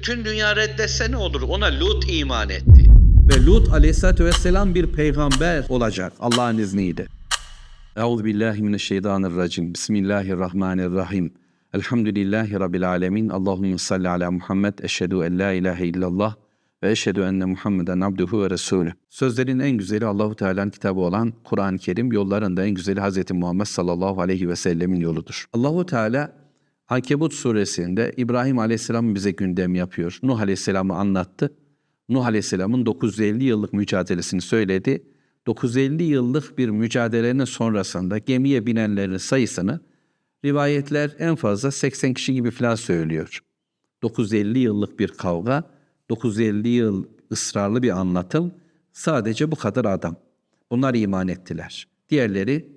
Bütün dünya reddetse ne olur? Ona Lut iman etti. Ve Lut aleyhissalatü vesselam bir peygamber olacak Allah'ın izniyle. Euzu billahi mineşşeytanirracim. Bismillahirrahmanirrahim. Elhamdülillahi rabbil alamin. Allahumme salli ala Muhammed. Eşhedü en la ilahe illallah ve eşhedü enne Muhammeden abduhu ve resulü. Sözlerin en güzeli Allahu Teala'nın kitabı olan Kur'an-ı Kerim, yolların da en güzeli Hz. Muhammed sallallahu aleyhi ve sellemin yoludur. Allahu Teala Ankebut suresinde İbrahim Aleyhisselam bize gündem yapıyor. Nuh Aleyhisselam'ı anlattı. Nuh Aleyhisselam'ın 950 yıllık mücadelesini söyledi. 950 yıllık bir mücadelenin sonrasında gemiye binenlerin sayısını rivayetler en fazla 80 kişi gibi falan söylüyor. 950 yıllık bir kavga, 950 yıl ısrarlı bir anlatım, sadece bu kadar adam. Bunlar iman ettiler. Diğerleri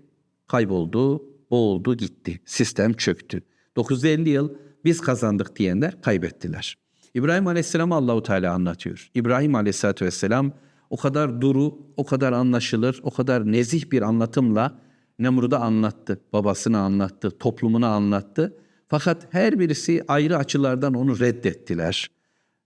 kayboldu, boğuldu, gitti. Sistem çöktü. 950 yıl biz kazandık diyenler kaybettiler. İbrahim Aleyhisselam'ı Allahu Teala anlatıyor. İbrahim Aleyhisselatü Vesselam o kadar duru, o kadar anlaşılır, o kadar nezih bir anlatımla Nemrud'a anlattı, babasını anlattı, toplumunu anlattı. Fakat her birisi ayrı açılardan onu reddettiler.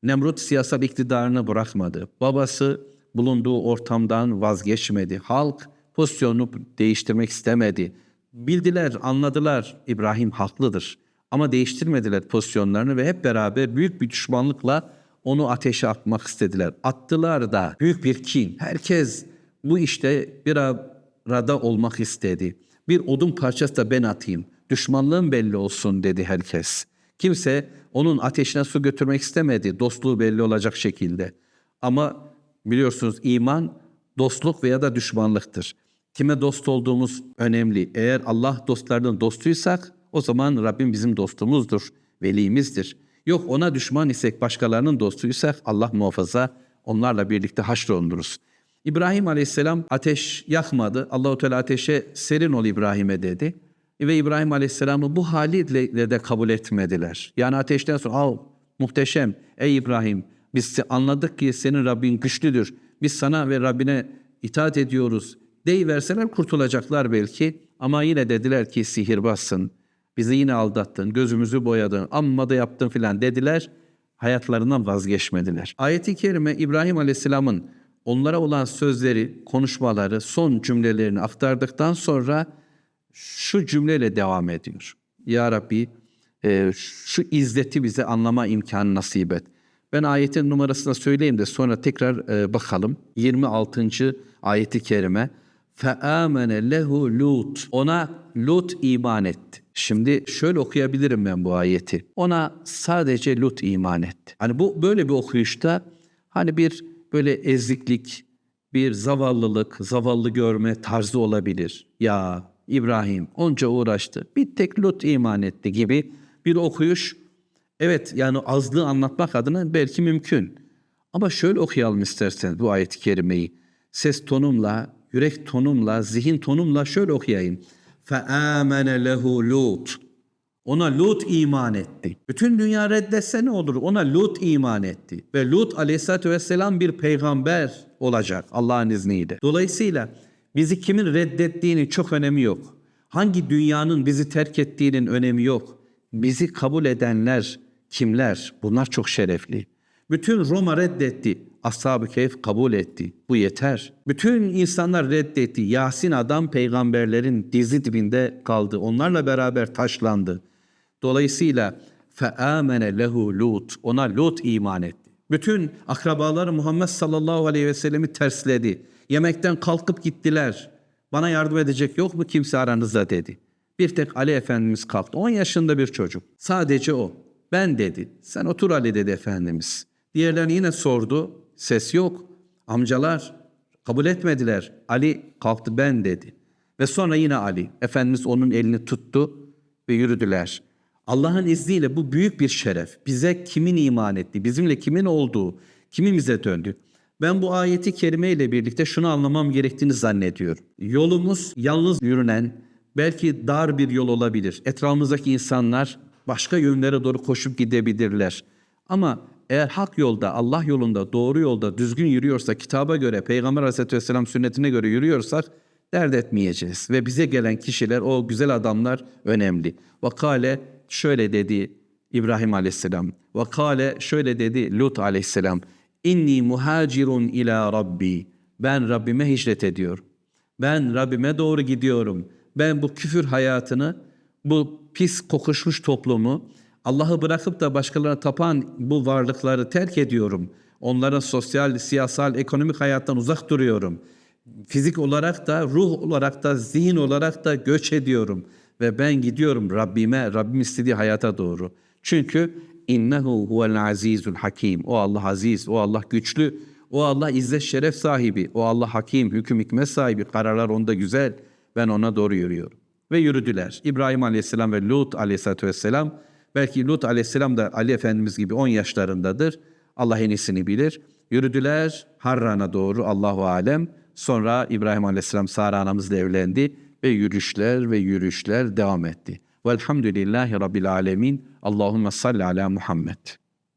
Nemrut siyasal iktidarını bırakmadı. Babası bulunduğu ortamdan vazgeçmedi. Halk pozisyonunu değiştirmek istemedi. Bildiler, anladılar İbrahim haklıdır. Ama değiştirmediler pozisyonlarını ve hep beraber büyük bir düşmanlıkla onu ateşe atmak istediler. Attılar da büyük bir kin. Herkes bu işte bir arada olmak istedi. Bir odun parçası da ben atayım. Düşmanlığım belli olsun dedi herkes. Kimse onun ateşine su götürmek istemedi dostluğu belli olacak şekilde. Ama biliyorsunuz iman dostluk veya da düşmanlıktır. Kime dost olduğumuz önemli. Eğer Allah dostlarının dostuysak o zaman Rabbim bizim dostumuzdur, velimizdir. Yok ona düşman isek başkalarının dostuysak Allah muhafaza onlarla birlikte haşrolunuruz. İbrahim Aleyhisselam ateş yakmadı. Allahu Teala ateşe serin ol İbrahim'e dedi. Ve İbrahim Aleyhisselam'ı bu haliyle de kabul etmediler. Yani ateşten sonra al muhteşem ey İbrahim biz anladık ki senin Rabbin güçlüdür. Biz sana ve Rabbine itaat ediyoruz. Deyiverseler kurtulacaklar belki. Ama yine dediler ki sihirbazsın. Bizi yine aldattın, gözümüzü boyadın, amma da yaptın filan dediler. Hayatlarından vazgeçmediler. Ayet-i Kerime İbrahim Aleyhisselam'ın onlara olan sözleri, konuşmaları, son cümlelerini aktardıktan sonra şu cümleyle devam ediyor. Ya Rabbi e, şu izzeti bize anlama imkanı nasip et. Ben ayetin numarasını söyleyeyim de sonra tekrar e, bakalım. 26. ayeti kerime. فَآمَنَ lehu Lut. Ona Lut iman etti. Şimdi şöyle okuyabilirim ben bu ayeti. Ona sadece Lut iman etti. Hani bu böyle bir okuyuşta hani bir böyle eziklik, bir zavallılık, zavallı görme tarzı olabilir. Ya İbrahim onca uğraştı. Bir tek Lut iman etti gibi bir okuyuş. Evet yani azlığı anlatmak adına belki mümkün. Ama şöyle okuyalım isterseniz bu ayet-i kerimeyi. Ses tonumla, yürek tonumla, zihin tonumla şöyle okuyayım. فَآمَنَ lehu Lut. Ona Lut iman etti. Bütün dünya reddetse ne olur? Ona Lut iman etti. Ve Lut aleyhissalatü vesselam bir peygamber olacak Allah'ın izniyle. Dolayısıyla bizi kimin reddettiğini çok önemi yok. Hangi dünyanın bizi terk ettiğinin önemi yok. Bizi kabul edenler kimler? Bunlar çok şerefli. Bütün Roma reddetti. Ashab-ı Kehf kabul etti. Bu yeter. Bütün insanlar reddetti. Yasin adam peygamberlerin dizi dibinde kaldı. Onlarla beraber taşlandı. Dolayısıyla feamene lehu Lut. Ona Lut iman etti. Bütün akrabaları Muhammed sallallahu aleyhi ve sellemi tersledi. Yemekten kalkıp gittiler. Bana yardım edecek yok mu kimse aranızda dedi. Bir tek Ali Efendimiz kalktı. 10 yaşında bir çocuk. Sadece o. Ben dedi. Sen otur Ali dedi Efendimiz. Diğerlerini yine sordu. Ses yok. Amcalar kabul etmediler. Ali kalktı ben dedi. Ve sonra yine Ali. Efendimiz onun elini tuttu ve yürüdüler. Allah'ın izniyle bu büyük bir şeref. Bize kimin iman etti, bizimle kimin olduğu, kimimize döndü. Ben bu ayeti kerime ile birlikte şunu anlamam gerektiğini zannediyorum. Yolumuz yalnız yürünen, belki dar bir yol olabilir. Etrafımızdaki insanlar başka yönlere doğru koşup gidebilirler. Ama eğer hak yolda, Allah yolunda, doğru yolda düzgün yürüyorsa, kitaba göre, Peygamber Aleyhisselatü Vesselam sünnetine göre yürüyorsak dert etmeyeceğiz. Ve bize gelen kişiler, o güzel adamlar önemli. Vakale şöyle dedi İbrahim aleyhisselam. Ve kale şöyle dedi Lut aleyhisselam. İnni muhacirun ila Rabbi. Ben Rabbime hicret ediyorum. Ben Rabbime doğru gidiyorum. Ben bu küfür hayatını, bu pis kokuşmuş toplumu, Allah'ı bırakıp da başkalarına tapan bu varlıkları terk ediyorum. Onların sosyal, siyasal, ekonomik hayattan uzak duruyorum. Fizik olarak da, ruh olarak da, zihin olarak da göç ediyorum. Ve ben gidiyorum Rabbime, Rabbim istediği hayata doğru. Çünkü innehu huvel azizul hakim. O Allah aziz, o Allah güçlü, o Allah izzet şeref sahibi, o Allah hakim, hüküm hikmet sahibi, kararlar onda güzel. Ben ona doğru yürüyorum. Ve yürüdüler. İbrahim aleyhisselam ve Lut aleyhisselatü vesselam, belki Lut aleyhisselam da Ali Efendimiz gibi 10 yaşlarındadır. Allah en iyisini bilir. Yürüdüler Harran'a doğru Allahu alem. Sonra İbrahim aleyhisselam Sara anamızla evlendi ve yürüyüşler ve yürüyüşler devam etti. Velhamdülillahi Rabbil alemin. Allahümme salli ala Muhammed.